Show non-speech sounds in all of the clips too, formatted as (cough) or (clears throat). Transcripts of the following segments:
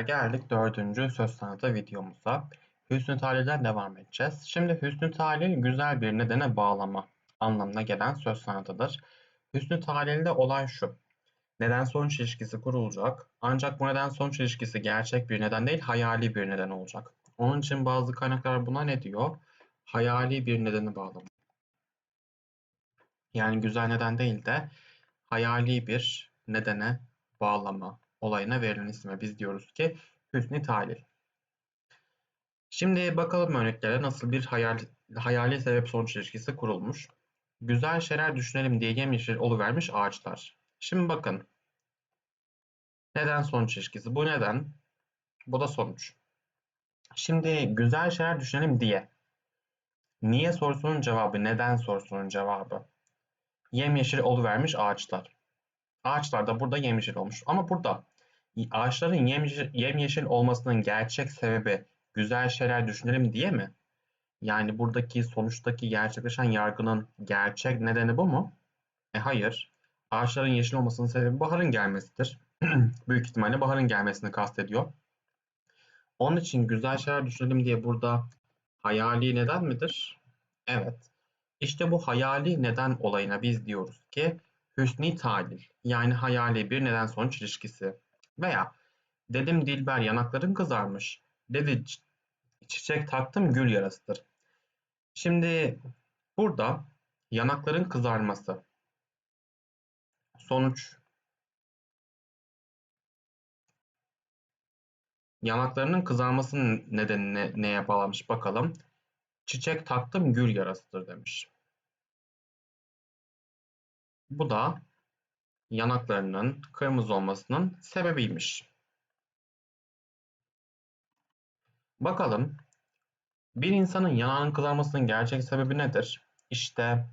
arkadaşlar geldik dördüncü söz sanatı videomuza. Hüsnü Talil'den devam edeceğiz. Şimdi Hüsnü Talil güzel bir nedene bağlama anlamına gelen söz sanatıdır. Hüsnü Talil'de olay şu. Neden sonuç ilişkisi kurulacak. Ancak bu neden sonuç ilişkisi gerçek bir neden değil hayali bir neden olacak. Onun için bazı kaynaklar buna ne diyor? Hayali bir nedeni bağlama. Yani güzel neden değil de hayali bir nedene bağlama olayına verilen isme biz diyoruz ki hüsnü talil. Şimdi bakalım örneklere nasıl bir hayal, hayali sebep sonuç ilişkisi kurulmuş. Güzel şeyler düşünelim diye yemyeşil oluvermiş ağaçlar. Şimdi bakın. Neden sonuç ilişkisi? Bu neden? Bu da sonuç. Şimdi güzel şeyler düşünelim diye. Niye sorusunun cevabı, neden sorusunun cevabı. Yemyeşil oluvermiş ağaçlar. Ağaçlar da burada yemyeşil olmuş. Ama burada ağaçların yemyeşil, yemyeşil olmasının gerçek sebebi güzel şeyler düşünelim diye mi? Yani buradaki sonuçtaki gerçekleşen yargının gerçek nedeni bu mu? E hayır. Ağaçların yeşil olmasının sebebi baharın gelmesidir. (clears throat) Büyük ihtimalle baharın gelmesini kastediyor. Onun için güzel şeyler düşünelim diye burada hayali neden midir? Evet. İşte bu hayali neden olayına biz diyoruz ki hüsni talil yani hayali bir neden sonuç ilişkisi. Veya dedim Dilber yanakların kızarmış. Dedi çiçek taktım gül yarasıdır. Şimdi burada yanakların kızarması sonuç yanaklarının kızarmasının nedenini neye bağlamış bakalım. Çiçek taktım gül yarasıdır demiş. Bu da yanaklarının kırmızı olmasının sebebiymiş. Bakalım bir insanın yanağının kızarmasının gerçek sebebi nedir? İşte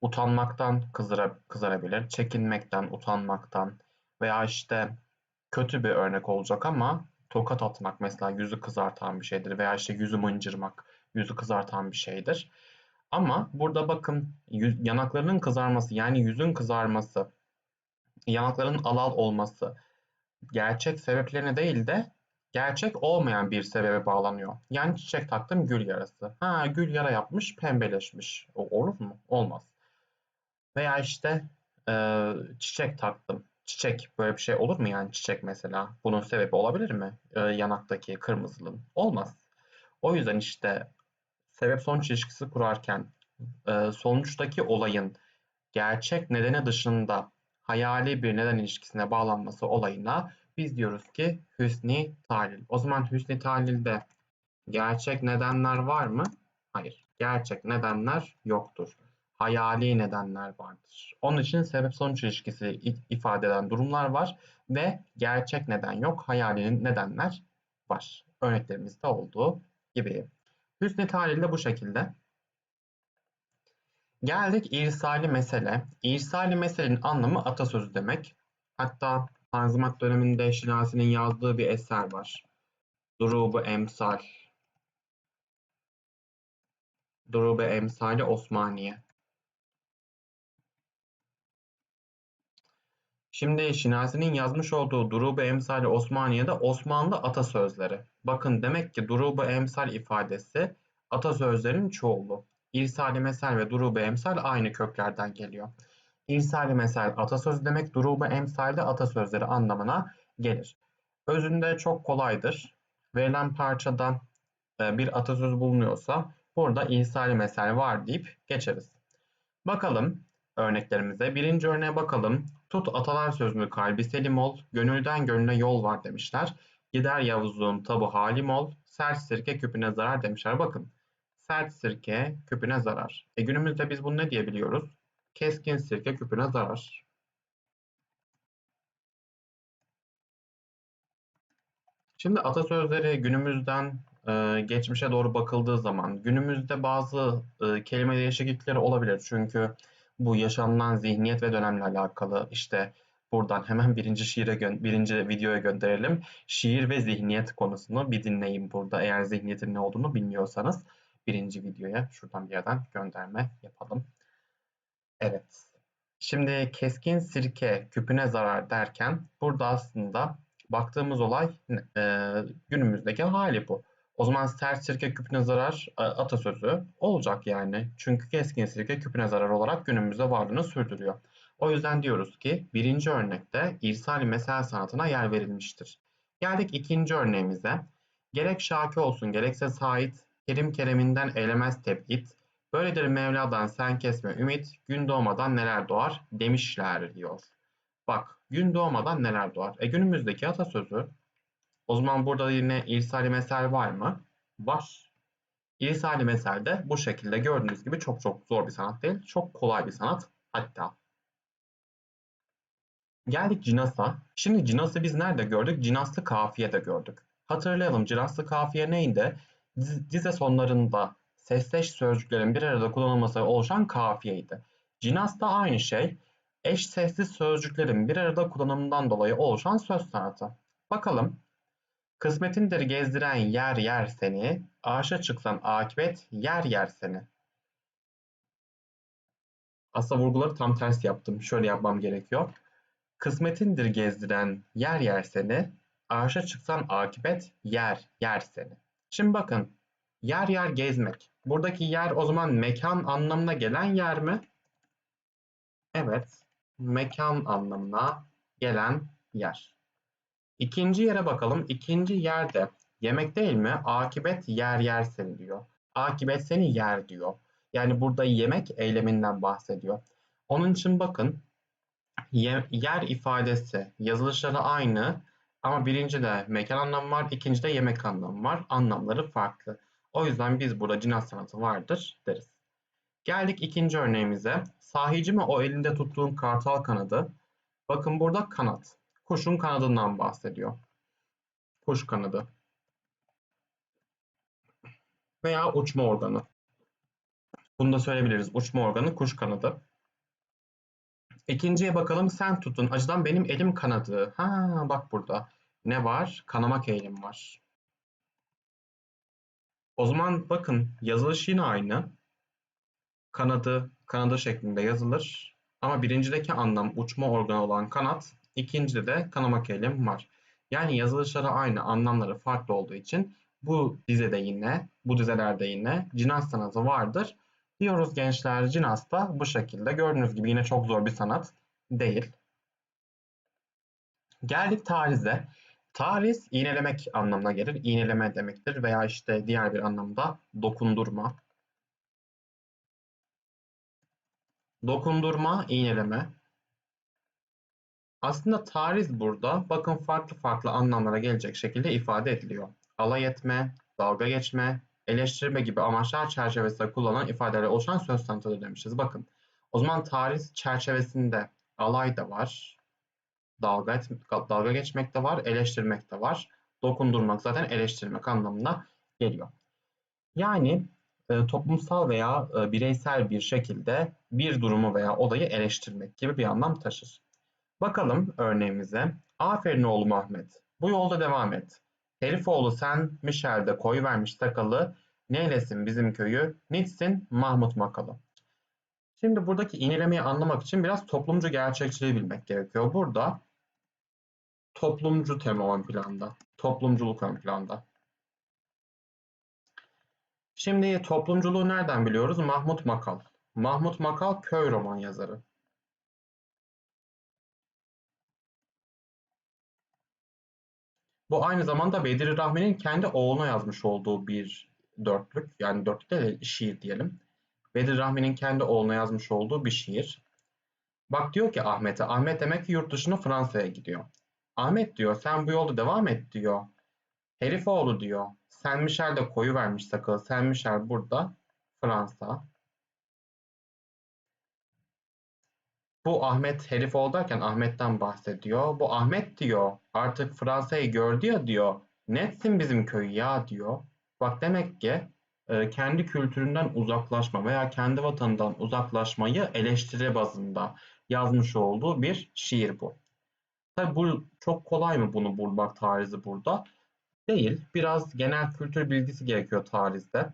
utanmaktan kızara, kızarabilir, çekinmekten, utanmaktan veya işte kötü bir örnek olacak ama tokat atmak mesela yüzü kızartan bir şeydir veya işte yüzü mıncırmak yüzü kızartan bir şeydir. Ama burada bakın yanaklarının kızarması yani yüzün kızarması yanakların alal olması gerçek sebeplerine değil de gerçek olmayan bir sebebe bağlanıyor. Yani çiçek taktım gül yarası. Ha gül yara yapmış pembeleşmiş. O, olur mu? Olmaz. Veya işte e, çiçek taktım. Çiçek böyle bir şey olur mu yani çiçek mesela? Bunun sebebi olabilir mi? E, yanaktaki kırmızılığın. Olmaz. O yüzden işte sebep sonuç ilişkisi kurarken e, sonuçtaki olayın gerçek nedeni dışında hayali bir neden ilişkisine bağlanması olayına biz diyoruz ki hüsni talil. O zaman hüsni talilde gerçek nedenler var mı? Hayır. Gerçek nedenler yoktur. Hayali nedenler vardır. Onun için sebep sonuç ilişkisi ifade eden durumlar var ve gerçek neden yok. Hayali nedenler var. Örneklerimizde olduğu gibi. Hüsni talil de bu şekilde. Geldik irsali mesele. İrsali meselenin anlamı atasözü demek. Hatta Tanzimat döneminde Şinasi'nin yazdığı bir eser var. Durubu Emsal. Durubu Emsali Osmaniye. Şimdi Şinasi'nin yazmış olduğu Durubu Emsali Osmaniye'de Osmanlı atasözleri. Bakın demek ki Durubu Emsal ifadesi atasözlerin çoğulu. İrsali mesel ve durubu emsal aynı köklerden geliyor. İrsali mesel atasöz demek, durubu emsal de atasözleri anlamına gelir. Özünde çok kolaydır. Verilen parçada e, bir atasöz bulunuyorsa burada irsali mesel var deyip geçeriz. Bakalım örneklerimize. Birinci örneğe bakalım. Tut atalar sözünü kalbi selim ol, gönülden gönüle yol var demişler. Gider Yavuzluğun tabu halim ol, sert sirke küpüne zarar demişler. Bakın Sert sirke küpüne zarar. E günümüzde biz bunu ne diyebiliyoruz? Keskin sirke küpüne zarar. Şimdi atasözleri günümüzden e, geçmişe doğru bakıldığı zaman günümüzde bazı e, kelime değişiklikleri olabilir. Çünkü bu yaşanılan zihniyet ve dönemle alakalı işte buradan hemen birinci şiire birinci videoya gönderelim. Şiir ve zihniyet konusunu bir dinleyin burada eğer zihniyetin ne olduğunu bilmiyorsanız birinci videoya şuradan bir yerden gönderme yapalım. Evet. Şimdi keskin sirke küpüne zarar derken burada aslında Baktığımız olay e, günümüzdeki hali bu. O zaman sert sirke küpüne zarar e, atasözü olacak yani. Çünkü keskin sirke küpüne zarar olarak günümüzde varlığını sürdürüyor. O yüzden diyoruz ki birinci örnekte irsali mesel sanatına yer verilmiştir. Geldik ikinci örneğimize. Gerek Şaki olsun gerekse Sait, Kerim Kereminden eylemez tebit, böyledir Mevla'dan sen kesme ümit, gün doğmadan neler doğar demişler diyor. Bak gün doğmadan neler doğar. E günümüzdeki atasözü o zaman burada yine irsali mesel var mı? Var. İrsali mesel de bu şekilde gördüğünüz gibi çok çok zor bir sanat değil. Çok kolay bir sanat hatta. Geldik Cinas'a. Şimdi Cinas'ı biz nerede gördük? Cinaslı kafiyede gördük. Hatırlayalım Cinaslı kafiye neydi? Dize sonlarında sesleş sözcüklerin bir arada kullanılması oluşan kafiyeydi. Cinas da aynı şey. Eş sessiz sözcüklerin bir arada kullanımından dolayı oluşan söz sanatı. Bakalım. Kısmetindir gezdiren yer yer seni, aşa çıksan akibet yer yer seni. Aslında vurguları tam tersi yaptım. Şöyle yapmam gerekiyor. Kısmetindir gezdiren yer yer seni, arşa çıksan akibet yer yer seni. Şimdi bakın, yer yer gezmek. Buradaki yer o zaman mekan anlamına gelen yer mi? Evet, mekan anlamına gelen yer. İkinci yere bakalım. İkinci yerde yemek değil mi? Akibet yer yer seni diyor. Akibet seni yer diyor. Yani burada yemek eyleminden bahsediyor. Onun için bakın yer ifadesi yazılışları aynı ama birinci de mekan anlamı var, ikinci de yemek anlamı var. Anlamları farklı. O yüzden biz burada cinas sanatı vardır deriz. Geldik ikinci örneğimize. Sahici mi o elinde tuttuğun kartal kanadı? Bakın burada kanat. Kuşun kanadından bahsediyor. Kuş kanadı. Veya uçma organı. Bunu da söyleyebiliriz. Uçma organı kuş kanadı. İkinciye bakalım. Sen tutun. Acıdan benim elim kanadı. Ha bak burada. Ne var? Kanamak eğilim var. O zaman bakın yazılış yine aynı. Kanadı, kanadı şeklinde yazılır. Ama birincideki anlam uçma organı olan kanat, ikincide de kanamak eğilim var. Yani yazılışları aynı, anlamları farklı olduğu için bu dizede yine, bu dizelerde yine cinas sanatı vardır. Diyoruz gençler cinas da bu şekilde. Gördüğünüz gibi yine çok zor bir sanat değil. Geldik tarize. Tariz iğnelemek anlamına gelir. İğneleme demektir veya işte diğer bir anlamda dokundurma. Dokundurma, iğneleme. Aslında tariz burada bakın farklı farklı anlamlara gelecek şekilde ifade ediliyor. Alay etme, dalga geçme, eleştirme gibi amaçlar çerçevesinde kullanılan ifadeler oluşan söz sanatıdır demişiz. Bakın o zaman tariz çerçevesinde alay da var, dalga, et, dalga geçmek de var, eleştirmek de var. Dokundurmak zaten eleştirmek anlamına geliyor. Yani e, toplumsal veya e, bireysel bir şekilde bir durumu veya olayı eleştirmek gibi bir anlam taşır. Bakalım örneğimize. Aferin oğlum Ahmet. Bu yolda devam et. Herifoğlu sen Mişel'de koy vermiş sakalı. Neylesin bizim köyü? Nitsin Mahmut Makalı. Şimdi buradaki iğnelemeyi anlamak için biraz toplumcu gerçekçiliği bilmek gerekiyor. Burada toplumcu tema ön planda. Toplumculuk ön planda. Şimdi toplumculuğu nereden biliyoruz? Mahmut Makal. Mahmut Makal köy roman yazarı. Bu aynı zamanda Bedir Rahmi'nin kendi oğluna yazmış olduğu bir dörtlük. Yani dörtlük değil, şiir diyelim. Bedir Rahmi'nin kendi oğluna yazmış olduğu bir şiir. Bak diyor ki Ahmet'e, Ahmet demek ki yurt dışına Fransa'ya gidiyor. Ahmet diyor sen bu yolda devam et diyor. Herifoğlu diyor. Sen Michel de koyu vermiş sakalı. Sen Michel burada Fransa. Bu Ahmet Herifoğlu derken Ahmet'ten bahsediyor. Bu Ahmet diyor artık Fransa'yı gördü ya diyor. Netsin bizim köyü ya diyor. Bak demek ki e, kendi kültüründen uzaklaşma veya kendi vatanından uzaklaşmayı eleştiri bazında yazmış olduğu bir şiir bu. Tabi bu çok kolay mı bunu bulmak tarizi burada? Değil. Biraz genel kültür bilgisi gerekiyor tarizde.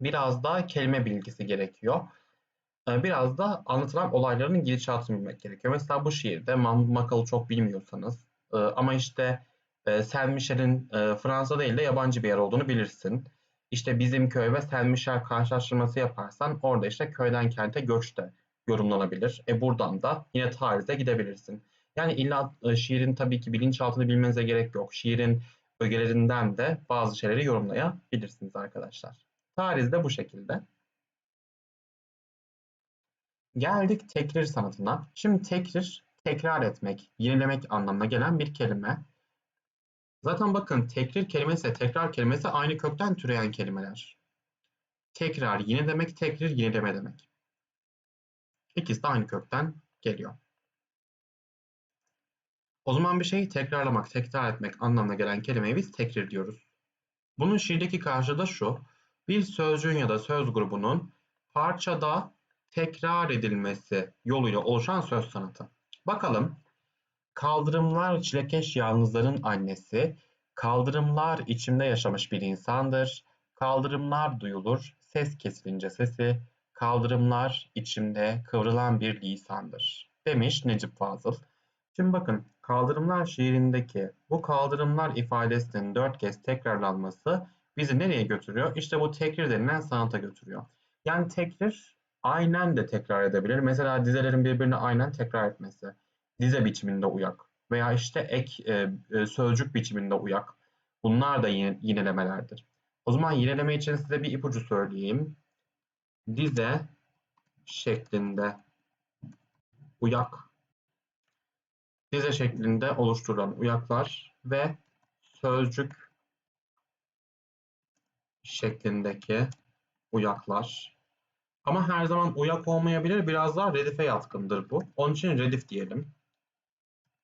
Biraz da kelime bilgisi gerekiyor. E, biraz da anlatılan olayların gidişatını bilmek gerekiyor. Mesela bu şiirde Makal'ı çok bilmiyorsanız Ee, ama işte e, Saint Michel'in e, Fransa değil de yabancı bir yer olduğunu bilirsin. İşte bizim köy ve Saint Michel karşılaştırması yaparsan orada işte köyden kente göç de yorumlanabilir. E buradan da yine tarize gidebilirsin. Yani illa e, şiirin tabii ki bilinçaltını bilmenize gerek yok. Şiirin ögelerinden de bazı şeyleri yorumlayabilirsiniz arkadaşlar. Tariz de bu şekilde. Geldik tekrir sanatına. Şimdi tekrir, tekrar etmek, yenilemek anlamına gelen bir kelime. Zaten bakın tekrir kelimesi, tekrar kelimesi aynı kökten türeyen kelimeler. Tekrar yine demek, tekrir yenileme demek. İkisi de aynı kökten geliyor. O zaman bir şeyi tekrarlamak, tekrar etmek anlamına gelen kelimeye biz tekrir diyoruz. Bunun şiirdeki karşılığı da şu. Bir sözcüğün ya da söz grubunun parçada tekrar edilmesi yoluyla oluşan söz sanatı. Bakalım. Kaldırımlar çilekeş yalnızların annesi. Kaldırımlar içimde yaşamış bir insandır. Kaldırımlar duyulur, ses kesilince sesi. Kaldırımlar içimde kıvrılan bir lisandır. Demiş Necip Fazıl. Şimdi bakın kaldırımlar şiirindeki bu kaldırımlar ifadesinin dört kez tekrarlanması bizi nereye götürüyor? İşte bu tekrir denilen sanata götürüyor. Yani tekrir aynen de tekrar edebilir. Mesela dizelerin birbirini aynen tekrar etmesi. Dize biçiminde uyak veya işte ek e, e, sözcük biçiminde uyak. Bunlar da yine, yinelemelerdir. O zaman yineleme için size bir ipucu söyleyeyim. Dize şeklinde uyak dize şeklinde oluşturulan uyaklar ve sözcük şeklindeki uyaklar. Ama her zaman uyak olmayabilir. Biraz daha redife yatkındır bu. Onun için redif diyelim.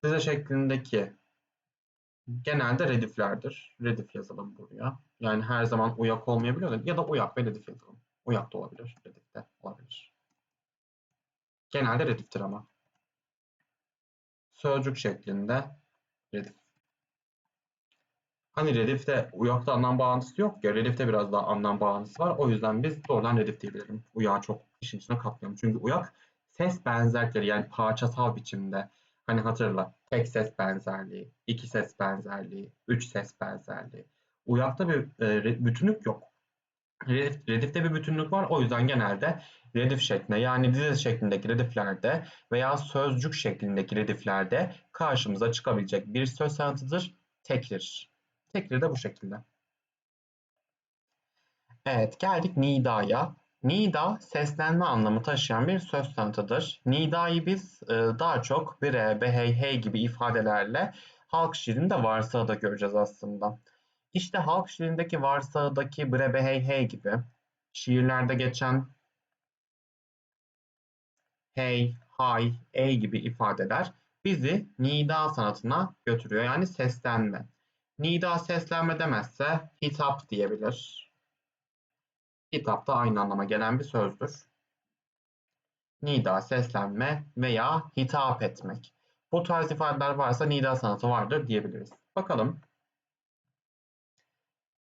Dize şeklindeki genelde rediflerdir. Redif yazalım buraya. Yani her zaman uyak olmayabilir ya da uyak ve redif yazalım. Uyak da olabilir, redif de olabilir. Genelde rediftir ama sözcük şeklinde redif. Hani redifte uyakta anlam bağıntısı yok ya. Redifte biraz daha anlam bağıntısı var. O yüzden biz doğrudan redif diyebilirim. Uyağı çok işin içine katmayalım. Çünkü uyak ses benzerlikleri yani parçasal biçimde. Hani hatırla tek ses benzerliği, iki ses benzerliği, üç ses benzerliği. Uyakta bir e, bütünlük yok. Redif, redifte bir bütünlük var. O yüzden genelde redif şeklinde yani dizi şeklindeki rediflerde veya sözcük şeklindeki rediflerde karşımıza çıkabilecek bir söz sanatıdır tekrir. Tekrir de bu şekilde. Evet geldik nidaya. Nida seslenme anlamı taşıyan bir söz sanatıdır. Nidayı biz e, daha çok bire, behey, hey gibi ifadelerle halk şiirinde varsa da göreceğiz aslında. İşte halk şiirindeki varsağıdaki bre, behey, hey gibi şiirlerde geçen hey, hay, ey gibi ifadeler bizi nida sanatına götürüyor. Yani seslenme. Nida seslenme demezse hitap diyebilir. Hitap da aynı anlama gelen bir sözdür. Nida seslenme veya hitap etmek. Bu tarz ifadeler varsa nida sanatı vardır diyebiliriz. Bakalım.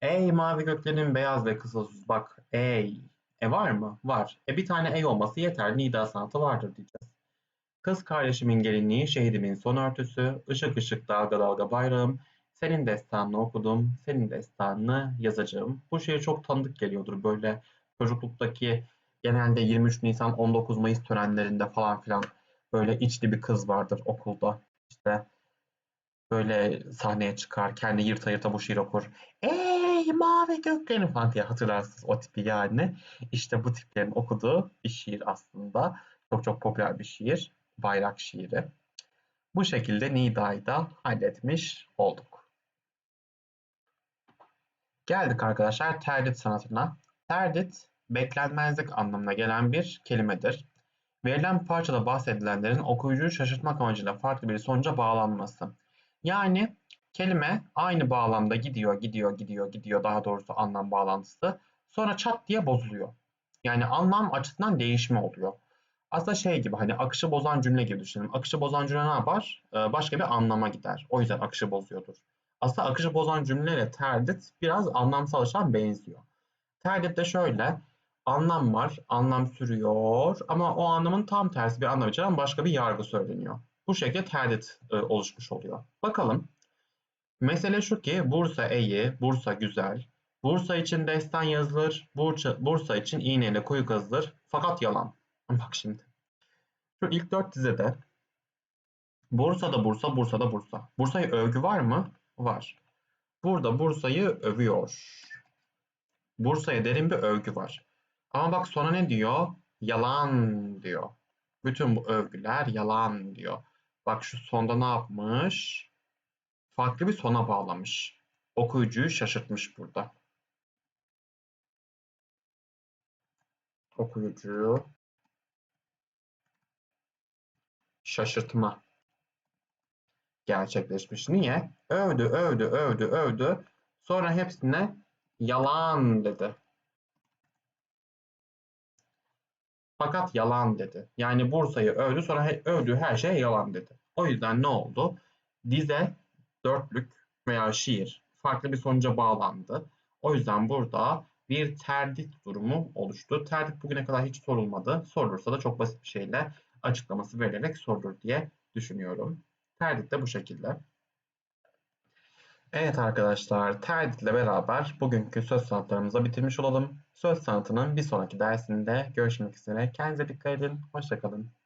Ey mavi göklerin beyaz ve kısa bak ey e var mı? Var. E bir tane ey olması yeter. Nida sanatı vardır diyeceğiz. Kız kardeşimin gelinliği, şehidimin son örtüsü, ışık ışık dalga dalga bayrağım, senin destanını okudum, senin destanını yazacağım. Bu şiir çok tanıdık geliyordur böyle çocukluktaki genelde 23 Nisan 19 Mayıs törenlerinde falan filan böyle içli bir kız vardır okulda. İşte böyle sahneye çıkar, kendi yırta yırta bu şiir okur. Ey mavi göklerin falan diye hatırlarsınız o tipi yani. İşte bu tiplerin okuduğu bir şiir aslında. Çok çok popüler bir şiir. Bayrak şiiri. Bu şekilde Nida'yı da halletmiş olduk. Geldik arkadaşlar terdit sanatına. Terdit, beklenmezlik anlamına gelen bir kelimedir. Verilen parçada bahsedilenlerin okuyucuyu şaşırtmak amacıyla farklı bir sonuca bağlanması. Yani kelime aynı bağlamda gidiyor, gidiyor, gidiyor, gidiyor daha doğrusu anlam bağlantısı. Sonra çat diye bozuluyor. Yani anlam açısından değişme oluyor. Aslında şey gibi hani akışı bozan cümle gibi düşünelim. Akışı bozan cümle ne yapar? Ee, başka bir anlama gider. O yüzden akışı bozuyordur. Aslında akışı bozan cümleyle terdit biraz anlamsal açıdan benziyor. Terdit de şöyle. Anlam var, anlam sürüyor ama o anlamın tam tersi bir anlam içeren başka bir yargı söyleniyor. Bu şekilde terdit e, oluşmuş oluyor. Bakalım. Mesele şu ki Bursa iyi, Bursa güzel. Bursa için destan yazılır, Bursa, Bursa için iğneyle kuyu kazılır. Fakat yalan. (laughs) Bak şimdi. Şu ilk dört dizede Bursa'da Bursa, Bursa'da Bursa. Bursa'ya övgü var mı? Var. Burada Bursa'yı övüyor. Bursa'ya derin bir övgü var. Ama bak sonra ne diyor? Yalan diyor. Bütün bu övgüler yalan diyor. Bak şu sonda ne yapmış? Farklı bir sona bağlamış. Okuyucuyu şaşırtmış burada. Okuyucuyu şaşırtma gerçekleşmiş. Niye? Övdü, övdü, övdü, övdü. Sonra hepsine yalan dedi. Fakat yalan dedi. Yani Bursa'yı övdü sonra övdüğü her şey yalan dedi. O yüzden ne oldu? Dize, dörtlük veya şiir farklı bir sonuca bağlandı. O yüzden burada bir terdit durumu oluştu. Terdit bugüne kadar hiç sorulmadı. Sorulursa da çok basit bir şeyle açıklaması verilerek sorulur diye düşünüyorum. Terdit de bu şekilde. Evet arkadaşlar, terditle beraber bugünkü söz sanatlarımızı bitirmiş olalım. Söz sanatının bir sonraki dersinde görüşmek üzere. Kendinize dikkat edin. Hoşçakalın.